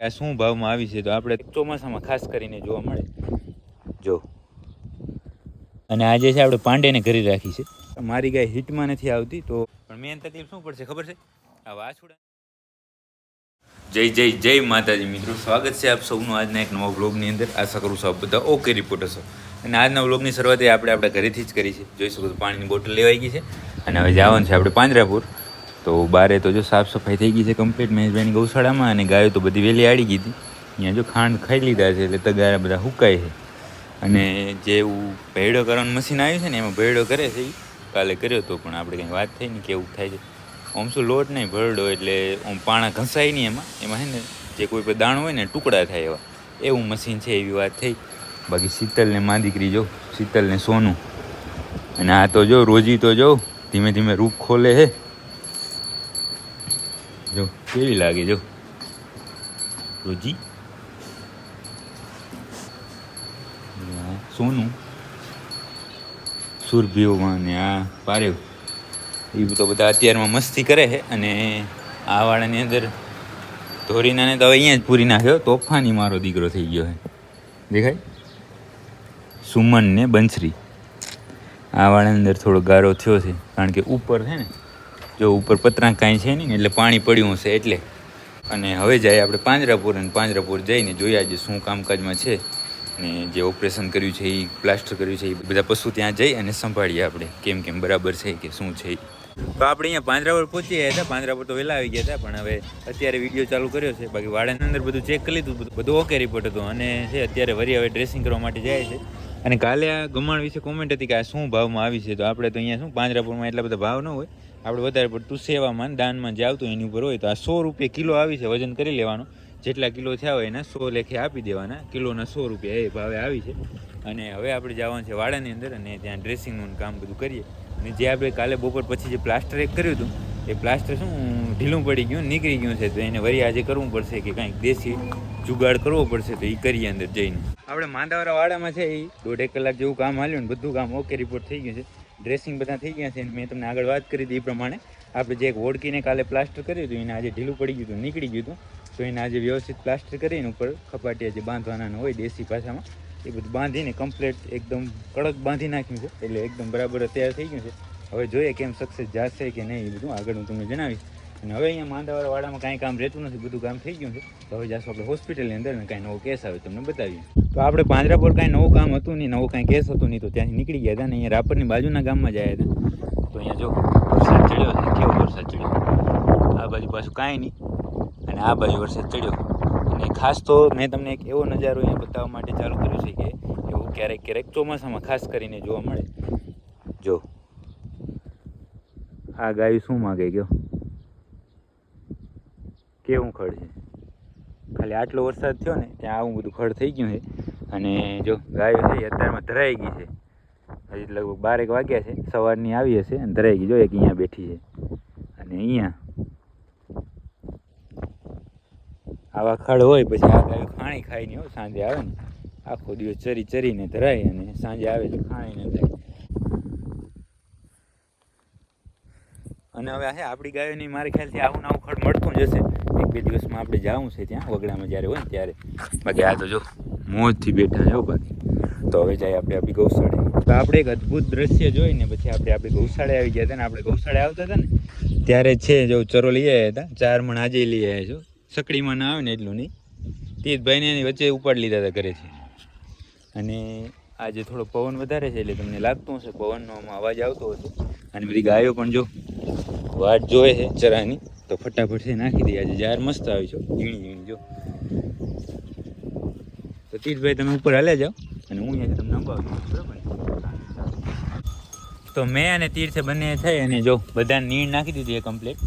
આ શું ભાવમાં આવી છે તો આપણે ચોમાસામાં ખાસ કરીને જોવા મળે. જો. અને આજે છે આપણે પાંડેને ઘરે રાખી છે. મારી ગાય હિટમાં નથી આવતી તો પણ મેન તકલીફ શું પડશે ખબર છે? આ વાછુડા. જય જય જય માતાજી મિત્રો. સ્વાગત છે આપ સૌનું આજના એક નવા વ્લોગની અંદર. આશા કરું છું આપ બધા ઓકે રિપોર્ટર છો અને આજના વ્લોગની શરૂઆત એ આપણે આપણા ઘરેથી જ કરી છે. જોઈ શકો તો પાણીની બોટલ લેવાઈ ગઈ છે. અને હવે જવાનું છે આપણે પાંજરાપુર. તો બારે તો જો સાફ સફાઈ થઈ ગઈ છે કમ્પ્લીટ મહેશભાઈની ગૌશાળામાં અને ગાયો તો બધી વહેલી આડી ગઈ હતી. અહીંયા જો ખાંડ ખાઈ લીધા છે એટલે તગારા બધા હુકાય છે. અને જે એવું ભેડો કરવાનું મશીન આવ્યું છે ને, એમાં ભેડો કરે છે કાલે કર્યો તો પણ આપણે કંઈ વાત થઈ ને કેવું થાય છે. આમ શું લોટ નહીં, ભરડો એટલે આમ પાણા ઘસાય નહીં એમાં. એમાં છે ને જે કોઈ પણ દાણો હોય ને, ટુકડા થાય એવા. એવું મશીન છે એવી વાત થઈ. બાકી શીતલને મા દીકરી જો, શીતલને સોનું. અને આ તો જો રોજી તો જો, ધીમે ધીમે રૂપ ખોલે હે જો, કેવી લાગે જો? રોજી? સોનું? સુરભીઓમાં ને આ પારેવ. એ તો બધા અત્યારમાં મસ્તી કરે છે અને આ વાળાની અંદર ધોરીનાને તો અહીંયા જ પૂરી નાખ્યો, તોફાની મારો દીકરો થઈ ગયો છે. દેખાય? સુમન ને બંસરી. આ વાળાની અંદર થોડો ગારો થયો છે, કારણ કે ઉપર છે ને જો ઉપર પતરા કાંઈ છે નહીં, એટલે પાણી પડ્યું હશે એટલે. અને હવે જાય આપણે પાંજરાપુર અને પાંજરાપુર જઈને જોઈએ આજે શું કામકાજમાં છે ને જે ઓપરેશન કર્યું છે એ પ્લાસ્ટર કર્યું છે એ બધા પશુ ત્યાં જઈ અને સંભાળીએ આપણે, કેમ કેમ બરાબર છે કે શું છે. તો આપણે અહીંયા પાંજરાપુર પહોંચી ગયા હતા, પાંજરાપુર તો વહેલા આવી ગયા હતા, પણ હવે અત્યારે વીડિયો ચાલુ કર્યો છે, બાકી વાડાની અંદર બધું ચેક કરી લીધું, બધું બધું ઓકે રિપોર્ટ હતો. અને છે, અત્યારે વરી હવે ડ્રેસિંગ કરવા માટે જાય છે. અને કાલે આ ગમાણ વિશે કોમેન્ટ હતી કે આ શું ભાવમાં આવી છે, તો આપણે તો અહીંયા શું, પાંજરાપુરમાં એટલા બધા ભાવ ન હોય આપણે વધારે પડતું સેવામાં દાનમાં જે આવતું એની ઉપર હોય તો આ સો રૂપિયા કિલો આવી છે, વજન કરી લેવાનું. જેટલા કિલો થયા હોય એના સો લેખે આપી દેવાના. કિલોના સો રૂપિયા એ ભાવે આવી છે. અને હવે આપણે જવાનું છે વાડાની અંદર અને ત્યાં ડ્રેસિંગનું કામ બધું કરીએ. અને જે આપણે કાલે બપોર પછી જે પ્લાસ્ટર એક કર્યું હતું, એ પ્લાસ્ટર શું, ઢીલું પડી ગયું, નીકળી ગયું છે. તો એને વરી આજે કરવું પડશે કે કાંઈક દેશી જુગાડ કરવો પડશે તો એ કરીએ અંદર જઈને. આપણે માંદાવાળા વાડામાં છે એ દોઢેક કલાક જેવું કામ હાલ્યું ને બધું કામ ઓકે રિપોર્ટ થઈ ગયું છે. ડ્રેસિંગ બધા થઈ ગયા છે. મેં તમને આગળ વાત કરી હતી એ પ્રમાણે. આપણે જે એક ઓળકીને કાલે પ્લાસ્ટર કર્યું હતું, એને આજે ઢીલું પડી ગયું હતું, નીકળી ગયું હતું. તો એને આજે વ્યવસ્થિત પ્લાસ્ટર કરીને ઉપર ખપાટીયા જે બાંધવાના હોય દેશી ભાષામાં, એ બધું બાંધીને કમ્પ્લેટ એકદમ કડક બાંધી નાખ્યું છે. એટલે એકદમ બરાબર તૈયાર થઈ ગયું છે. હવે જોઈએ કેમ સક્સેસ જશે કે નહીં એ બધું આગળ હું તમને જણાવીશ. અને હવે અહીંયા માંદાવાળા વાડામાં કાંઈ કામ રહેતું નથી, બધું કામ થઈ ગયું છે. તો હવે જાશું આપણે હોસ્પિટલની અંદર ને કાંઈ નવો કેસ આવે તમને બતાવીએ. તો આપણે પાંજરાપુર કાંઈ નવું કામ હતું નહીં, નવો કાંઈ કેસ હતું નહીં, તો ત્યાંથી નીકળી ગયા હતા ને અહીંયા રાપરની બાજુના ગામમાં જાય હતા. તો અહીંયા જો વરસાદ ચડ્યો છે, કેવો વરસાદ ચડ્યો આ બાજુ પાછું કાંઈ નહીં, અને આ બાજુ વરસાદ ચડ્યો. અને ખાસ તો મેં તમને એક એવો નજારો અહીંયા બતાવવા માટે ચાલુ કર્યો છે કે એવું ક્યારેક ક્યારેક ચોમાસામાં ખાસ કરીને જોવા મળે. જો. આ ગાયું શું માગે ગયો? કેવું ખડ છે? ખાલી આટલો વરસાદ થયો ને, ત્યાં આવું બધું ખડ થઈ ગયું છે. અને જો ગાયો છે અત્યારમાં ધરાઈ ગઈ છે. હજી લગભગ બારેક વાગ્યા છે. સવારની આવી હશે અને ધરાઈ ગઈ. જો એક અહીંયા બેઠી છે. અને અહીંયા આવા ખડ હોય પછી આ ગાયો ખાણી ખાઈને સાંજે આવે ને. આખો દિવસ ચરી ચરીને ધરાય અને સાંજે આવે તો ખાણીને થાય. અને હવે આ આપણી ગાયોની મારે ખ્યાલથી આવું આવું ખડ મળતું જ હશે. એક બે દિવસમાં આપણે જવું છે ત્યાં, વગડામાં જ્યારે હોય ને ત્યારે. બાકી આ તો જો, મોજથી બેઠા છે બાકી. તો હવે જાય આપણે આપણી ગૌશાળે. તો આપણે એક અદ્ભુત દ્રશ્ય જોઈને પછી આપણે આપણી ગૌશાળે આવી ગયા હતા ને, આપણે ગૌશાળે આવતા હતા ને, ત્યારે છે જો ચરો લઈ આવ્યા હતા ચાર મણ આજે લઈ આવ્યા છો સકડીમાં ના આવે ને એટલું નહીં. તીર્થભાઈને એની વચ્ચે ઉપાડી લીધા હતા ઘરેથી. અને આજે થોડો પવન વધારે છે એટલે તમને લાગતું હશે, પવનનો અવાજ આવતો હતો અને બધી ગાયો પણ જો વાટ જોવે છે ચરાની તો ફટાફટ છે નાખી દઈએ આજે જાર મસ્ત આવી છો. ઝીણી ઝીણી જો. તો તીર્થભાઈ તમે ઉપર હાલ્યા જાઓ. અને હું અહીંયાથી તમને અંબાવી બરાબર? તો મેં અને તીર્થે બંને થઈ અને જો બધા નીણ નાખી દીધી એ કમ્પ્લીટ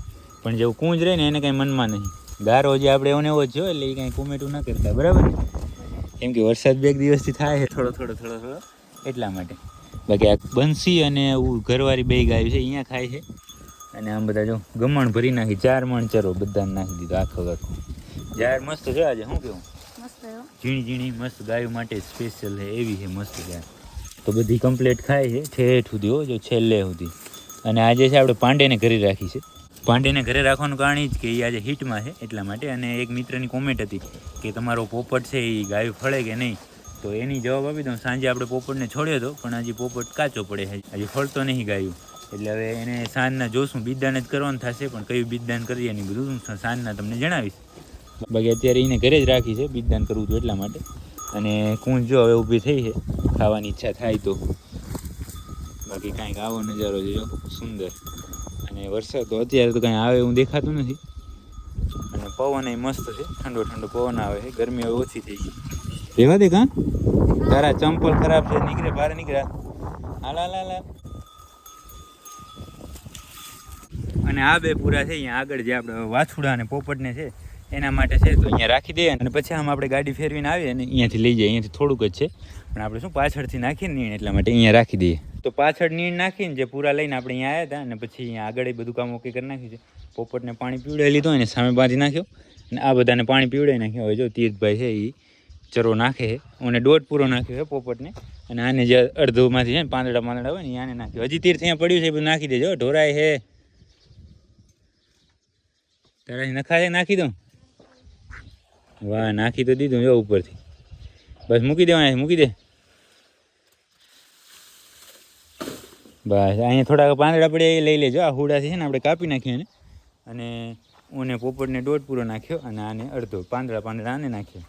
પણ જેવું કૂંજ રહે ને એને કંઈ મનમાં નહીં. ગારો જે આપણે એવો ને એવો જ જો એટલે એ કાંઈ કોમેટું ના કરતા, બરાબર ને? કેમ કે વરસાદ બે દિવસથી થાય છે થોડો થોડો થોડો થોડો. એટલા માટે. બાકી આ બંસી અને એવું ઘરવાળી બે ગાયું છે અહીંયા ખાય છે. અને આમ બધા જો ગમણ ભરી નાખી ચાર મણ ચરો બધાને નાખી દીધો આખો આખો. જાહેર મસ્ત છે આજે શું કેવું? ઝીણી ઝીણી મસ્ત ગાયો માટે સ્પેશિયલ છે એવી છે મસ્ત ગાય તો બધી કમ્પ્લેટ ખાય છે ઠેઠ સુધી હો જો છેલ્લે સુધી. અને આજે છે આપણે પાંડેને ઘરે રાખી છે. પાંડેને ઘરે રાખવાનું કારણ જ કે એ આજે હિટમાં છે એટલા માટે અને એક મિત્રની કોમેન્ટ હતી કે તમારો પોપટ છે એ ગાયું ફળે કે નહીં? તો એની જવાબ આપી દઉં. સાંજે આપણે પોપટને છોડ્યો હતો પણ હજી પોપટ કાચો પડે છે. હજી ફળતો નહીં ગાયું. એટલે હવે એને સાંજના જોશું. બીજદાન જ કરવાનું થશે, પણ કયું બીજદાન કરીએ એની બધું હું સાંજના તમને જણાવીશ. બાકી અત્યારે એને ઘરે જ રાખી છે બીજદાન કરવું હતું એટલા માટે. અને કુંજ જો હવે ઊભી થઈ છે, ખાવાની ઈચ્છા થાય તો. બાકી કાંઈક આવો નજારો જોયો સુંદર. અને વરસાદ તો અત્યારે તો કાંઈ આવે એવું દેખાતું નથી. અને પવન એ મસ્ત છે ઠંડો ઠંડો પવન આવે છે ગરમી હવે ઓછી થઈ ગઈ. રેવા દે કાં? તારા ચંપલ ખરાબ છે નીકળે બહાર નીકળ્યા હાલ હાલ હાલ. અને આ બે પૂરા છે અહીંયા આગળ જે આપણે વાછુડા અને પોપટને છે એના માટે છે તો અહીંયા રાખી દઈએ અને પછી આમ આપણે ગાડી ફેરવીને આવીએ અને અહીંયાથી લઈ જઈએ અહીંયાથી થોડુંક જ છે. પણ આપણે શું પાછળથી નાખીએ ને એટલા માટે અહીંયા રાખી દઈએ. તો પાછળ નીણ નાખીને જે પૂરા લઈને આપણે અહીંયા આવ્યા હતા અને પછી આગળ એ બધું કામ ઓકે કરી નાખ્યું છે. પોપટને પાણી પીવડાવી લીધું અને સામે બાંધી નાખ્યો. અને આ બધાને પાણી પીવડાવી નાખ્યો. હવે જો તીર્થભાઈ છે એ ચરો નાખે છે. અને દોઢ પૂરો નાખ્યો છે પોપટને. અને આને જે અડધોમાંથી છે ને પાંદડા પાંદડા હોય ને આને નાખ્યો. હજી તીર્થ અહીંયા પડ્યું છે એ બધું નાખી દેજો ઢોરાય છે. તારા નખાશે નાખી દઉં? વાહ, નાખી તો દીધું જો ઉપરથી. બસ મૂકી દેવાના મૂકી દે. બસ, અહીંયા થોડાક પાંદડા પડ્યા એ લઈ લેજો. આ હુડાથી છે ને આપણે કાપી નાખીએ ને અને ઓને પોપટને દોઢ પૂરો નાખ્યો અને આને અડધો, પાંદડા પાંદડા આને નાખ્યો.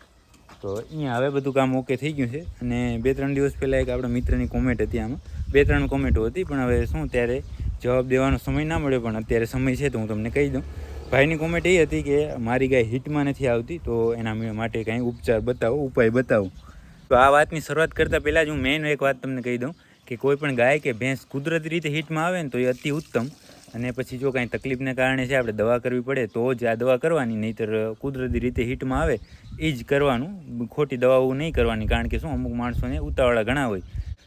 તો અહીંયા હવે બધું કામ ઓકે થઈ ગયું છે. અને બે ત્રણ દિવસ પહેલાં એક આપણા મિત્રની કોમેન્ટ હતી આમાં. બે ત્રણ કોમેન્ટો હતી, પણ હવે શું ત્યારે જવાબ દેવાનો સમય ના મળ્યો, પણ અત્યારે સમય છે તો હું તમને કહી દઉં. ભાઈની કોમેન્ટ એ હતી કે મારી ગાય હિટમાં નથી આવતી, તો એના માટે કાંઈ ઉપચાર બતાવો, ઉપાય બતાવો. તો આ વાતની શરૂઆત કરતાં પહેલાં જ હું મેઇન એક વાત તમને કહી દઉં. કે કોઈ પણ ગાય કે ભેંસ કુદરતી રીતે હિટમાં આવે ને તો એ અતિ ઉત્તમ. અને પછી જો કાંઈ તકલીફને કારણે છે, આપણે દવા કરવી પડે, તો જ આ દવા કરવાની, નહીંતર કુદરતી રીતે હિટમાં આવે, એ જ કરવાનું. ખોટી દવાઓ નહીં કરવાની, કારણ કે શું, અમુક માણસોને ઉતાવળા ઘણા હોય.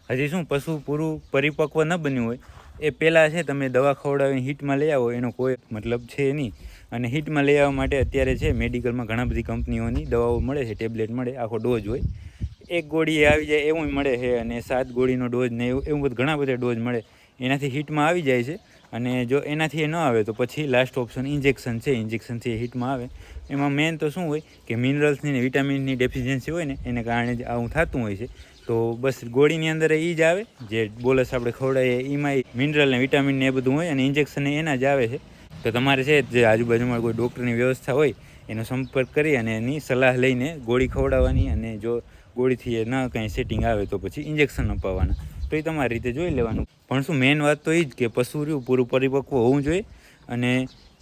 હજી શું, પશુ, પૂરું પરિપક્વ ન બન્યું હોય. એ પહેલાં છે, તમે દવા ખવડાવીને હિટમાં લઈ આવો, એનો કોઈ મતલબ છે નહીં. અને હિટમાં લઈ આવવા માટે અત્યારે છે, મેડિકલમાં ઘણા બધી કંપનીઓની દવાઓ મળે છે, ટેબ્લેટ મળે, આખો ડોઝ હોય. એક ગોળી આવી જાય એવું મળે છે અને સાત ગોળીનો ડોઝ ને એવું એવું બધું ઘણા બધા ડોઝ મળે. એનાથી હિટમાં આવી જાય છે અને જો એનાથી એ ન આવે તો પછી લાસ્ટ ઓપ્શન ઇન્જેક્શન છે. ઇન્જેક્શનથી એ હિટમાં આવે. એમાં મેન તો શું હોય કે મિનરલ્સની ને વિટામિનની ડેફિશિયન્સી હોય ને એને કારણે જ આવું થતું હોય છે. તો બસ ગોળીની અંદર એ જ આવે. જે બોલસ આપણે ખવડાવીએ એમાં મિનરલ ને વિટામિન ને એ બધું હોય અને ઇન્જેક્શન એના જ આવે છે. તો તમારે છે જે આજુબાજુમાં કોઈ ડૉક્ટરની વ્યવસ્થા હોય એનો સંપર્ક કરી અને એની સલાહ લઈને ગોળી ખવડાવવાની અને જો ગોળીથી એ ન કંઈ સેટિંગ આવે તો પછી ઇન્જેક્શન અપાવવાના. તો એ તમારી રીતે જોઈ લેવાનું. પણ શું મેઇન વાત તો એ જ કે પશુ રહ્યું, પૂરું પરિપક્વ હોવું જોઈએ અને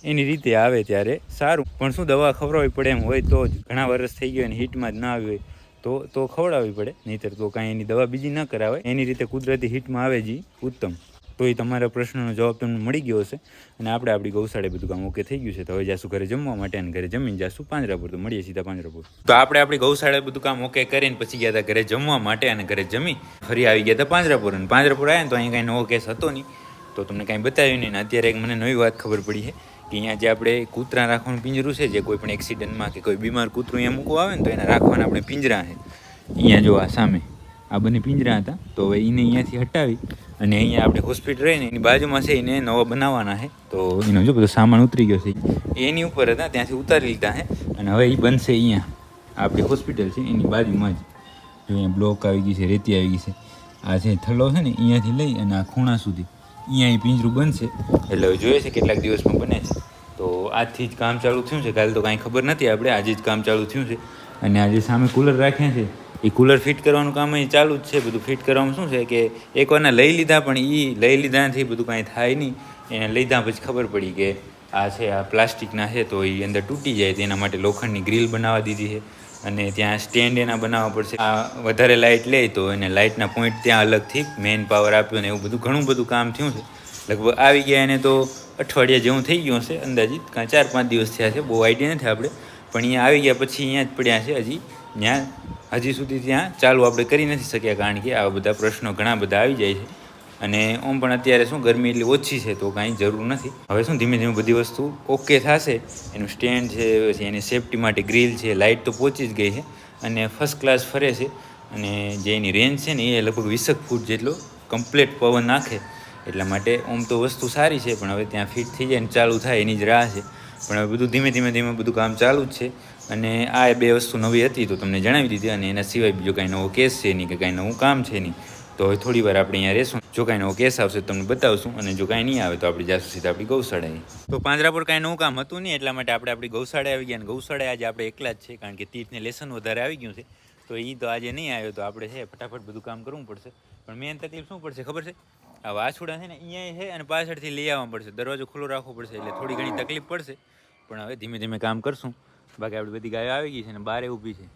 એની રીતે આવે ત્યારે સારું. પણ શું દવા ખવડાવવી પડે એમ હોય તો જ. ઘણા વર્ષ થઈ ગયો અને હિટમાં જ ના આવી હોય તો તો ખવડાવવી પડે. નહીંતર તો કાંઈ એની દવા બીજી ન કરાવે એની રીતે કુદરતી હિટમાં આવે જ, ઉત્તમ. તો એ તમારા પ્રશ્નનો જવાબ તમને મળી ગયો હશે. અને આપણે આપણી ગૌશાળે બધું કામ ઓકે થઈ ગયું છે. તો હવે જાશું ઘરે જમવા માટે અને ઘરે જમીને જાશું પાંજરાપુર. તો મળીએ સીધા પાંજરાપુર. તો આપણે આપણી ગૌશાળે બધું કામ ઓકે કરીને પછી ગયા હતા ઘરે જમવા માટે અને ઘરે જમી ફરી આવી ગયા હતા પાંજરાપુર. અને પાંજરાપુર આવ્યા તો અહીંયા કાંઈ નવો કેસ હતો નહીં. તો તમને કાંઈ બતાવ્યું નહીં. અત્યારે એક મને નવી વાત ખબર પડી છે કે અહીંયા જે આપણે કૂતરા રાખવાનું પિંજરું છે, જે કોઈ પણ એક્સિડન્ટમાં કે કોઈ બીમાર કૂતરું અહીંયા મૂકવું આવે ને તો એના રાખવાના આપણે પિંજરા છે. અહીંયા જો આ સામે. આ બંને પિંજરા હતા. તો હવે એને અહીંયાથી હટાવી અને અહીંયા આપણે હોસ્પિટલ રહીને એની બાજુમાં છે એને નવા બનાવવાના છે. તો એનો જો બધો સામાન ઉતરી ગયો છે. એની ઉપર હતા, ત્યાંથી ઉતારી લીધા છે. અને હવે એ બનશે અહીંયા. આપણી હોસ્પિટલ છે, એની બાજુમાં જ. જો અહીંયા બ્લોક આવી ગઈ છે, રેતી આવી ગઈ છે. આ જે થલ્લો છે ને, અહીંયાથી લઈ અને આ ખૂણા સુધી. અહીંયા એ પિંજરું બનશે. એટલે હવે જોઈએ છે કેટલાક દિવસમાં બને છે. તો આજથી જ કામ ચાલુ થયું છે. કાલે તો કાંઈ ખબર નથી આપણે. આજે જ કામ ચાલુ થયું છે. અને આજે સામે કુલર રાખ્યા છે. એ કુલર ફિટ કરવાનું કામ અહીં ચાલુ જ છે. બધું ફિટ કરવામાં શું છે કે એકવારના લઈ લીધા પણ એ લઈ લીધાથી બધું કાંઈ થાય નહીં. એને લીધા પછી ખબર પડી કે આ છે, આ પ્લાસ્ટિકના છે તો એ અંદર તૂટી જાય તેના માટે લોખંડની ગ્રીલ બનાવવા દીધી છે અને ત્યાં સ્ટેન્ડ એના બનાવવા પડશે. આ વધારે લાઇટ લે તો એને લાઇટના પોઈન્ટ ત્યાં અલગથી મેઇન પાવર આપ્યો ને એવું બધું ઘણું બધું કામ થયું છે. લગભગ આવી ગયા એને તો અઠવાડિયા જેવું થઈ ગયું હશે, અંદાજિત કાં ચાર પાંચ દિવસ થયા છે. બહુ આઈડિયા નથી આપણે. પણ અહીંયા આવી ગયા પછી અહીંયા જ પડ્યા છે. હજી ત્યાં હજી સુધી ત્યાં ચાલુ આપણે કરી નથી શક્યા કારણ કે આવા બધા પ્રશ્નો ઘણા બધા આવી જાય છે. અને ઓમ પણ અત્યારે શું ગરમી એટલી ઓછી છે તો કાંઈ જરૂર નથી. હવે શું ધીમે ધીમે બધી વસ્તુ ઓકે થશે. એનું સ્ટેન્ડ છે, પછી એની સેફટી માટે ગ્રીલ છે લાઇટ તો પહોંચી જ ગઈ છે. અને ફર્સ્ટ ક્લાસ ફરે છે. અને જે એની રેન્જ છે ને એ લગભગ વીસક ફૂટ જેટલો કમ્પ્લેટ પવન નાખે. એટલા માટે ઓમ તો વસ્તુ સારી છે, પણ હવે ત્યાં ફિટ થઈ જાય ને ચાલુ થાય એની જ રાહ છે. પણ હવે બધું ધીમે ધીમે ધીમે બધું કામ ચાલુ જ છે. અને આ બે વસ્તુ નવી હતી તો તમને જણાવી દીધી અને એના સિવાય બીજો કાંઈ નવો કેસ છે નહીં કે કાંઈ નવું કામ છે નહીં. તો હવે થોડી વાર આપણે અહીંયા રહેશું. જો કાંઈ નવો કેસ આવશે તમને બતાવશું અને જો કાંઈ નહીં આવે તો આપણે જાશું સીધા આપણી ગૌશાળાએ. તો પાંજરાપુર કાંઈ નવું કામ હતું નહીં એટલા માટે આપણે આપણી ગૌશાળાએ આવી ગયા અને ગૌશાળાએ આજે આપણે એકલા જ છે કારણ કે તીર્થને લેસન વધારે આવી ગયું છે. તો એ તો આજે નહીં આવ્યો તો આપણે છે ફટાફટ બધું કામ કરવું પડશે. પણ મેન તકલીફ શું પડશે ખબર છે? આ વાછુડા છે ને અહીંયા છે અને પાછળથી લઈ આવવા પડશે. દરવાજો ખુલ્લો રાખવો પડશે એટલે થોડી ઘણી તકલીફ પડશે. પણ હવે ધીમે ધીમે કામ કરશું. બાકી આપણી બધી ગાયો આવી ગઈ છે ને બારે ઊભી છે.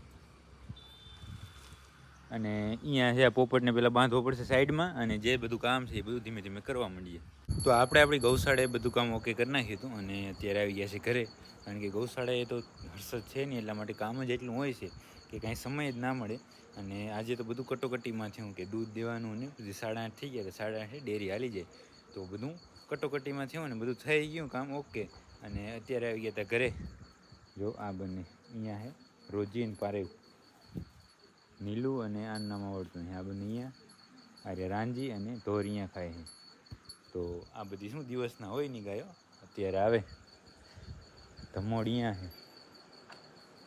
અને અહીંયા છે પોપટને પહેલાં બાંધવો પડશે સાઈડમાં અને જે બધું કામ છે એ બધું ધીમે ધીમે કરવા માંડીએ. તો આપણે આપણી ગૌશાળાએ બધું કામ ઓકે કરી નાખ્યું હતું અને અત્યારે આવી ગયા છે ઘરે. કારણ કે ગૌશાળાએ તો હર્ષદ છે નહીં, એટલા માટે કામ જ એટલું હોય છે કે કાંઈ સમય જ ના મળે. અને આજે તો બધું કટોકટીમાં થયું કે દૂધ દેવાનું ને પછી સાડા આઠ થઈ ગયા તો સાડા આઠે ડેરી હાલી જાય. તો બધું કટોકટીમાં થયું ને બધું થઈ ગયું, કામ ઓકે અને અત્યારે આવી ગયા હતા ઘરે. જો આ બંને અહીંયા હે, રોજી ને પારેવ. નીલું અને આ નામ આવડતું નહીં આ બંને અહીંયા અરે રાંજી અને ઢોર અહીંયા ખાય છે તો આ બધી શું દિવસના હોય નહીં ગાયો? અત્યારે આવે. ધમોડ અહીંયા છે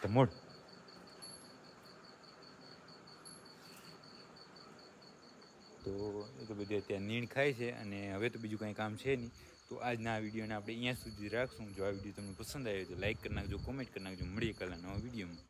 ધમોડ તો એ તો બધી અત્યારે નીણ ખાય છે અને હવે તો બીજું કાંઈ કામ છે નહીં. તો આજના વિડીયોને આપણે અહીંયા સુધી રાખશું. જો આ વીડિયો તમને પસંદ આવ્યો તો લાઈક કરી નાખજો કોમેન્ટ કરી નાખજો. મળીએ કાલના નવા વિડીયોમાં.